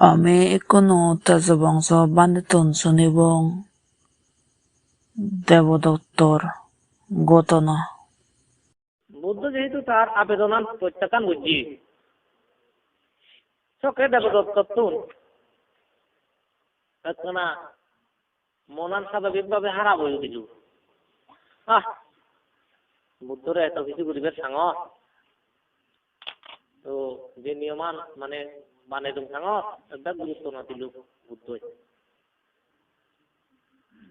আমি কোনো তেজবংশ বান্দিতন শুনিবং দেবদত্তর ঘটনা বুদ্ধ যেহেতু তার আবেদন প্রত্যাখ্যান বুঝি চকে দেবদত্তন একখানা মনান স্বাভাবিকভাবে হারাব হয়ে কিছু আহ বুদ্ধরে এত কিছু করিবে সাঙ তো যে নিয়মান মানে সাঙ একটা গুরুত্ব না দিল বুদ্ধ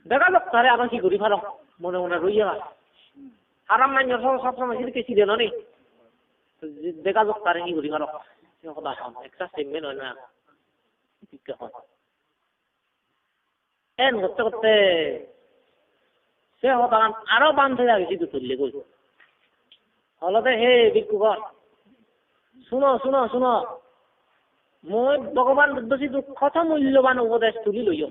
দেখা যাক তারে আবার কি করি ভালো মনে মনে রইয়া আরাম নাই সব সময় সেদিকে ছিল না নি? দেখা যাক তারে কি করি ভালো কথা একটা সেগমেন্ট হয় না। বিজ্ঞাপন এন করতে করতে সে হতাম আরও বান্ধে যাবে কিন্তু তুললে গই হলতে হে ভিক্ষুগণ শুনো শুনো শুনো। মই ভগবান সিধু কত মূল্যবান উপদেশ তুলি লইও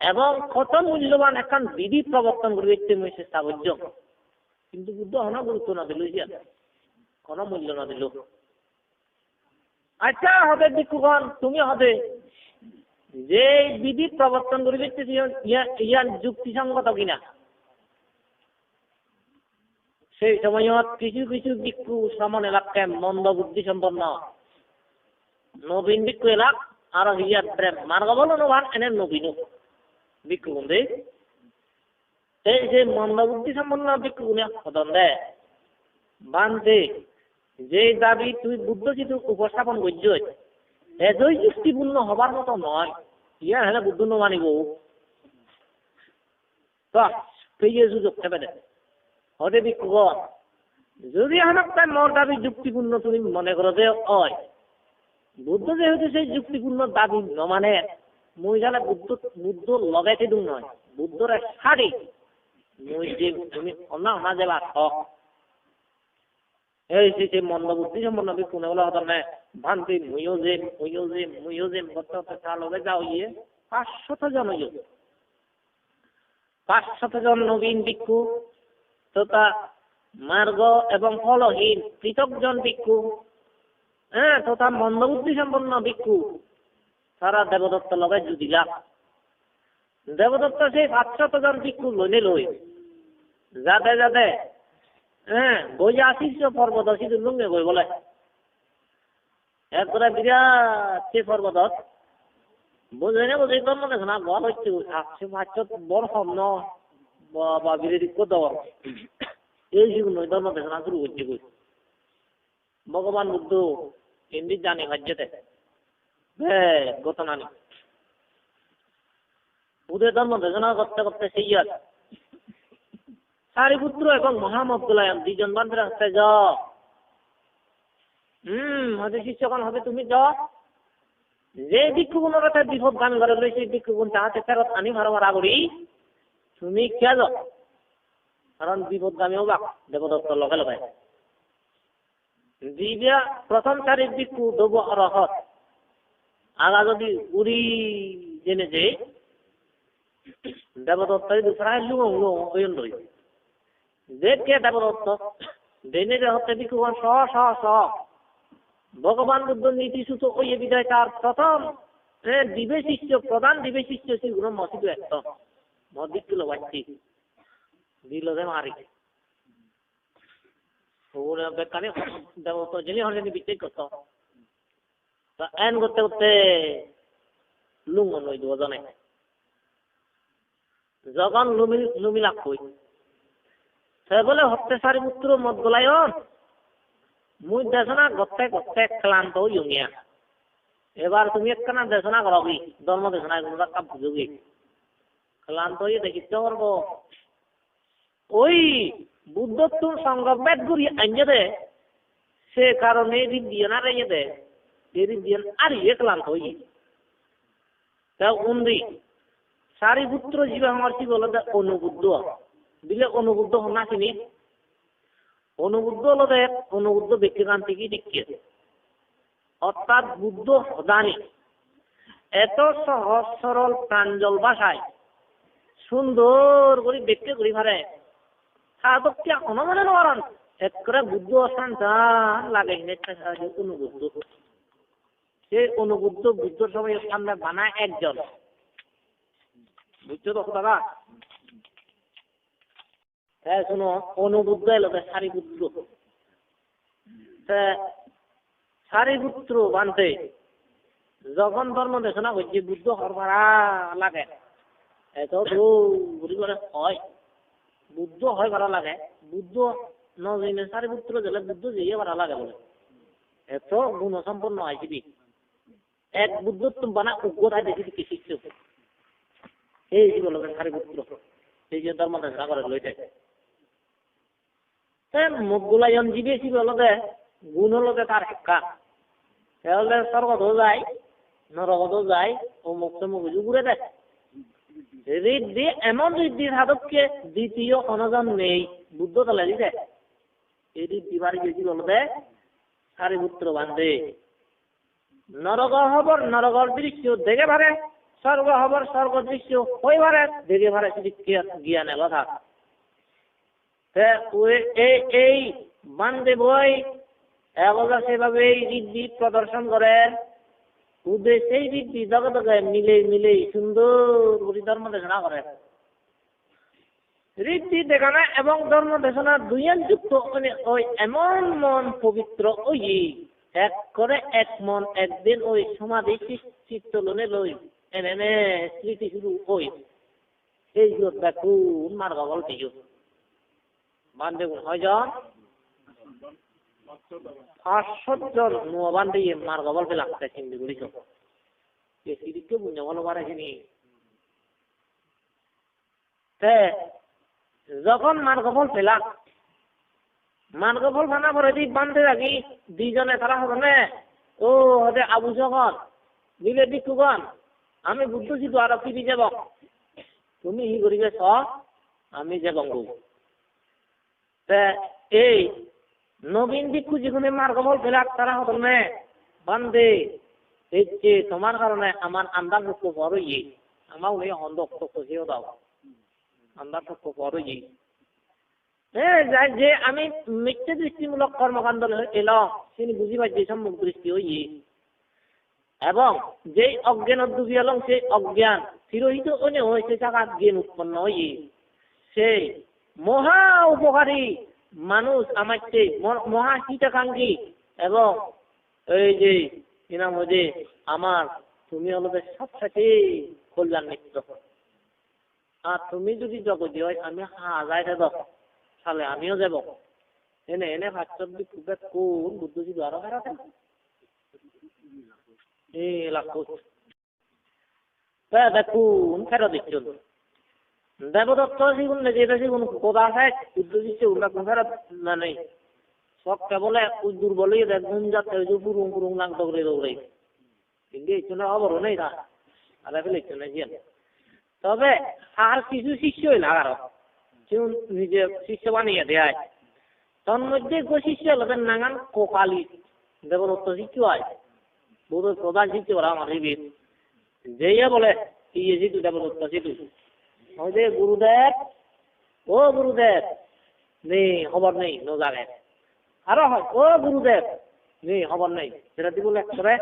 এবং কত মূল্যবান এখন বিধি প্রবর্তন করে দেখতে মই চেষ্টা করছ কিন্তু বুদ্ধ হনা গুরুত্ব না দিল কোনো মূল্য না দিল আচ্ছা হবে ভিক্ষুগণ তুমি হবে যে বিধি প্রবর্তন করে দেখতেছি ইয়ার যুক্তিসঙ্গত কিনা। সেই সময়ত কিছু কিছু ভিক্ষু শ্রমণ এলাকায় মন্দ বুদ্ধি সম্পন্ন নবীন ভিক্ষু এলাক আর ইয়ার প্রেম। মার্গ বলো নবান এনে নবীন ভিক্ষু বন্ধে এই যে মন্দ বুদ্ধি সম্পন্ন ভিক্ষু গুণে সদন দে। বান্ধে যে দাবি তুই বুদ্ধ যিটো উপস্থাপন করছ এজই যুক্তিপূর্ণ হবার মতো নয় ইয়া হেলে বুদ্ধ নমানিব। পেয়ে সুযোগ থেপে দে। হতে বিক্ষুগণ যদি আমাক তাই মোর দাবি যুক্তিপূর্ণ তুমি মনে করো যে হয় বুদ্ধ যেহেতু সেই যুক্তিপূর্ণ দাবি নমানে মই বুদ্ধ বুদ্ধ লগাইতে দিম নয়, বুদ্ধর শাড়ি মই যে তুমি অনা অনা যাবা হক। এই যে যে মন্দ বুদ্ধি সম্পন্ন কোনে বলা হতো না ভান্তি মুইও যে মুইও যে মুইও যে করতে করতে লগে যাও ইয়ে নবীন তথা মার্গ এবং ফলহীন পৃথকজন ভিক্ষু হ্যাঁ তথা মন্দবুদ্ধি সম্পন্ন ভিক্ষু। তারা দেবদত্ত লগে জুদিলা দেবদত্ত সেই পাঁচশত জন ভিক্ষু লইলে লই। যাতে যাতে হ্যাঁ বই আসিস পর্বত আসিস লুঙ্গে বই বলে। একবারে বিরাট সে পর্বতত বুঝে না বুঝে তোর মনে না বল হচ্ছে আসছে পাঁচশত বড় হম ন বা বিরোধী কত এই জীবন ধর্ম দেখনা শুরু করছে কই ভগবান জানি হজ্জতে হ্যাঁ গত নানি। উদয় ধর্ম দেশনা করতে করতে আর। সারিপুত্র এবং মহামবদুলায়ন দুইজন বান্ধব রাস্তা যাও হুম, হতে শিষ্যগণ হবে, তুমি যাও যে ভিক্ষুগুণের কথা বিপদগামী ঘরে লই সেই ভিক্ষুগুণ তাহাতে ফেরত আনি ভারবার আগরি তুমি কে যাও কারণ বিপদগামী হবা দেবদত্ত লগে লগে। দিব্যা প্রথম সারির ভিক্ষু দেব অরহত আগা যদি উড়ি জেনে যে দেবদত্ত দুসরা লুঙ্গ ওয়ন লই দেখে দেবদত্ত? দেনে যে হতে ভিক্ষুগণ স স স। ভগবান বুদ্ধ নীতি সুত ওই বিদায়, তার প্রথম দিবে শিষ্য প্রধান দিবে শিষ্য সেগুলো মসিদ একদম। মসজিদগুলো বাচ্চি দিল যে মারি ਸੂਰ ਬੇਕਾਰੇ ਦੇ ਉਤੋਂ ਜਿਲੀ ਹੋਣ ਦੇ ਵਿੱਚ ਕੁੱਤਾ ਤਾਂ ਐਨ ਗੁੱਤੇ ਉੱਤੇ ਲੂਮਨ ਹੋਈ ਦੋ ਜਨੇ ਜ਼ਗਨ ਲੂਮਿਲ ਲੂਮਿਲਾ ਕੋਈ ਸੇ ਬੋਲੇ ਹੱਤੇ ਸਾਰੇ ਮੁੱਤਰ ਮਤ ਬੁਲਾਇਓ ਮੁਈ ਦੇਸਨਾ ਗੁੱਤੇ ਗੁੱਤੇ ਖਲਾਨ ਤੋ ਯੁੰਗਿਆ ਇਹ ਵਾਰ ਤੁਮੀ ਇੱਕ ਨਾ ਦੇਸਨਾ ਕਰੋਗੀ ਦੋਨ ਮੋ ਦੇਸਨਾ ਗੁੱਤਾ ਕੱਪ ਜੁਗੀ ਖਲਾਨ ਤੋ ਇਹ ਦੇ ਕਿਤੋਰ ਬੋ ਓਈ বুদ্ধত্বর সংগবেদ গুরি আইনে দে। সে কারণে ঋণ দিয়ে না রেঙে দে আর ইয়ে ক্লান্ত হই। তা উন্দি, সারি পুত্র জীবে আমার কি বলে অনুবুদ্ধ। দিলে অনুবুদ্ধ হনা চিনি অনুবুদ্ধ হলো দেখ অনুবুদ্ধ ব্যক্তিকান থেকে দেখিয়ে অর্থাৎ বুদ্ধ হদানি এত সহজ সরল প্রাঞ্জল ভাষায় সুন্দর করে ব্যক্তি করি পারে সাধককে অনুমানে নরণ একরে বুদ্ধ অসান লাগে অনুবুদ্ধ। অনুবুদ্ধ বুদ্ধ সবাই সামনে বানায় একজন। বুঝছ তো দাদা হ্যাঁ শোনো, অনুবুদ্ধ এলো সারিপুত্র বানতে যখন ধর্ম দেশনা করছে বুদ্ধ হরভাড়া লাগে। এত দূর হয়। বুদ্ধ হয় ভাড়া লাগে। বুদ্ধ নজনে সারিপুত্র গেলে বুদ্ধ যেয়ে ভাড়া লাগে বলে। এত গুণ সম্পন্ন হয় দিবি এক বুদ্ধ তুমি বানা উগ্রতা দেখি কি শিখছো এই যে বলো সারিপুত্র এই যে ধর্ম দেশনা করে লইতে মুখগুলায়ন জীবে ছিল লগে গুণ লগে তার একা তাহলে স্বর্গত যায় নরগত যায় ও মুক্ত মুখুজু ঘুরে দেয়। ঋদ্ধি এমন ঋদ্ধির দ্বিতীয় অনজন নেই। বুদ্ধ তলে দিতে এই ঋদ্ধি বাড়ি গেছিল লগে সারিপুত্র বান্ধে। নরগ হবর দৃশ্য দেখে পারে, স্বর্গ হবর, স্বর্গ দৃশ্য হয়ে পারে, দেখে পারে জ্ঞানের কথা। এই বান্ধে বই একদা সেভাবে ঋদ্ধি প্রদর্শন করে উদয় সেই ঋদ্ধি জগৎকে মিলে মিলে সুন্দর করে ধর্ম দেশনা করে। ঋদ্ধি দেখানো এবং ধর্ম দেশনা দুইয়ান যুক্ত ওই এমন মন পবিত্র, ওই এক করে এক মন একদিন ওই সমাধি চিত্তলনে লই, এনে স্মৃতি শুরু ওই এই দেখুন মার গবল ঠিক বান্ধে হয়জন পাঁচশো জন নোয়া বান্ধে মার গবল পেলে লাগতে চিন্তি করিস সিদিকে বুঝে বলো চিনি তে, যখন মার গবল পেলাম মার গবল ফানা পরে দি বান্ধে রাখি দুইজনে তারা হবে না ও হতে আবু যখন দিলে দিকুগণ আমি বুদ্ধ জিতু আর ফিরি যাব তুমি হি করিবে স আমি যাব এই নবীন ভিক্ষু যেখানে মার্গবল ফেলাক তারা হতো এই যে তোমার কারণে আমার আন্দার পক্ষ বড় ইয়ে আমার উনি অন্ধ পক্ষ দাও। আন্দার পক্ষ বড় ইয়ে হ্যাঁ যাই, যে আমি মিথ্যে দৃষ্টিমূলক কর্মকাণ্ড এলাম, তিনি বুঝি পাচ্ছি সম্মুখ দৃষ্টি হই এবং যেই অজ্ঞান অদ্যুপি এলাম সেই অজ্ঞান চিরহিত অনে হয়েছে টাকা জ্ঞান উৎপন্ন হই সেই মহা উপকারী মানুষ আমার চেয়ে মহা হিতাকাঙ্ক্ষী এবং এই যে, কি নাম যে, আমার তুমি হলো সবসাথে কল্যাণ নিত্য আর তুমি যদি জগতি হয়, আমি হাজার দেব। তাহলে আমিও যাব এনে এনে ভাচ্ছব খুব কোন বুদ্ধজি দ্বারা ফেরাতে এই লাখ। দেখুন, ফেরত দিচ্ছিল দেবদত্ত সেগুন যেটা সেগুন কোথা আছে উদ্যোগ দিচ্ছে উল্লেখ ফেরত না নেই। সব কেবলে দুর্বলই দেখ ঘুম যাচ্ছে, ওই যে পুরুং পুরুং নাক দৌড়ে দৌড়ে। কিন্তু এই জন্য অবর নেই না। আর ফেলে ইচ্ছে নেই তবে আর কিছু শিষ্যই না কারও কেউ নিজে শিষ্য বানিয়ে দেয়। তোর মধ্যে গো শিষ্য লোকের নাগান কোকালি দেবদত্ত শিষ্য হয়। বোধ প্রধান শিষ্য ওরা আমার যেইয়া বলে ইয়ে জিতু দেবদত্ত জিতু যে গুরুদেব, ও গুরুদেব, নেই, খবর নেই, নো জাগে আরও হয়, ও গুরুদেব, নেই, খবর নেই। সেটা দিব করে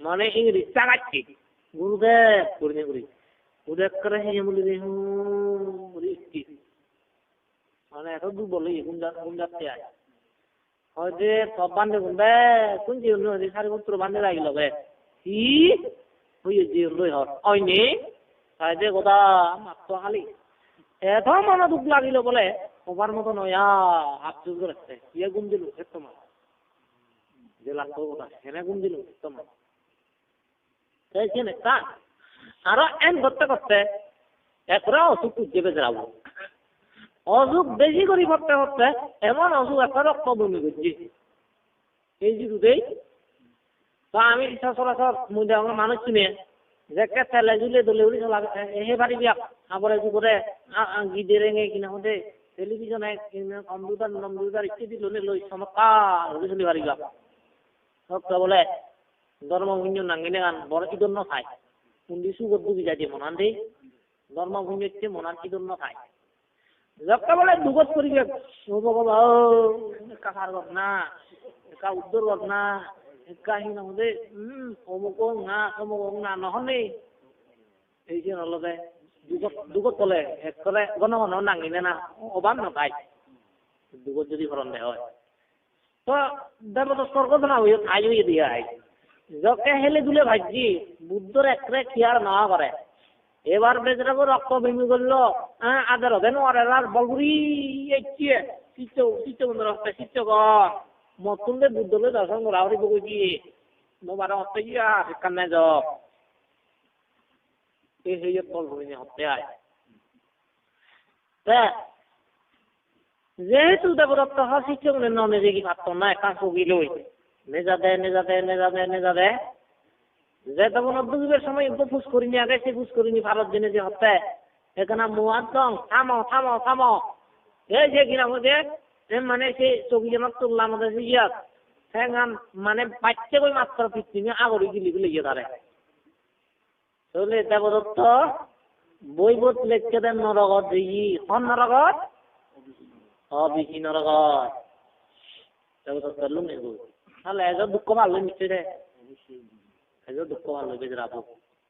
মানে ইংরেজি, চাগাচ্ছি। গুরুদেব, করি করি গুরুদেব করে হে বলি রে হুম মানে এত দূর বলি গুন্ডা গুন্ডাতে আয় হয় যে সব বান্ধে গুন্ডে কোন যে সারি পুত্র বান্ধে লাগিল বে? কি? হইয়ে যে লই হর। অইনে সাইডে গোদা মাত্র খালি এত মনে দুঃখ লাগিল বলে ওভার মতো নয়া আফসোস রাখছে ইয়ে গুণ দিল তোমার যে লাগতো কথা হেনে গুণ দিল তোমার সেইখানে তা? আরও এন করতে করতে একরা অসুখ উজ্জেবে যাব অসুখ বেশি করে করতে করতে এমন অসুখ একটা রক্ত বমি করছি এই যে দুধেই, তা আমি সচরাচর মুদে আমার মানুষ শুনে যেকে তেলে জুলে দলে উড়ি চলা হে বাড়ি বিয়া আবার করে গিদে রেঙে কিনা হতে টেলিভিশনে কম্পিউটার কম্পিউটার ইত্যাদি লোনে লই চমৎকার হলে চলি বাড়ি বিয়া সব বলে ধর্ম ভিন্ন নাঙ্গিনে গান বড় ইদন্য খায় কুন্দি সুগত দুবি যাই মনান দেই ধর্ম ভিন্ন হচ্ছে মনান ইদন্য খায় যকা বলে দুগত বাবা কাকার ঘটনা একা উত্তর ঘটনা কাহিনী উম, অমুক না অমুক না নহনে এই যে নলদে দুগত তলে এক করে ঘন ঘন নাঙিনে না অভাব নপায়। দুগত যদি ভরণ দেয় হয়। তো দেবত হইয়ে দিয়া যকে হেলে দুলে বুদ্ধর একরে খিয়ার না করে এবার বেজরাবো রক্ত ভেঙে হ্যাঁ আদার হবে না কর মতুনলে বুদ্ধলে দর্শন করা হরি বকুজি নোবার হতে গিয়া কান্নে যাও এই হইয়ে তল ভূমি হতে আয় তা, যেহেতু দেবদত্ত হা শিক্ষক ন, নিজে কি ভাবতো না একা ছবি লই? নেজা দে নেজা দে নেজা দে নেজা দে। যে তখন অদ্ভুতের সময় একটু ফুস করিনি, আগে সে ফুস করিনি ভারত দিনে যে হতে এখানে মুয়াদ্দম থামো থামো থামো। এই যে কিনা মধ্যে মানে সে চৌকি জনক তুললা আমাদের ইয়াত। হ্যাঁ মানে বাচ্চা কই মাত্র পৃথিবী আগরি গিলি গিলি ইয়ে তারে তাহলে দেবদত্ত বইবত লেখকে দেন নরগত দিই হন নরগত অবিহীন নরগত দেবদত্ত লুনে গো। তাহলে এজ দুঃখ ভালো নিশ্চয় রে এজ দুঃখ ভালো বেজরাবো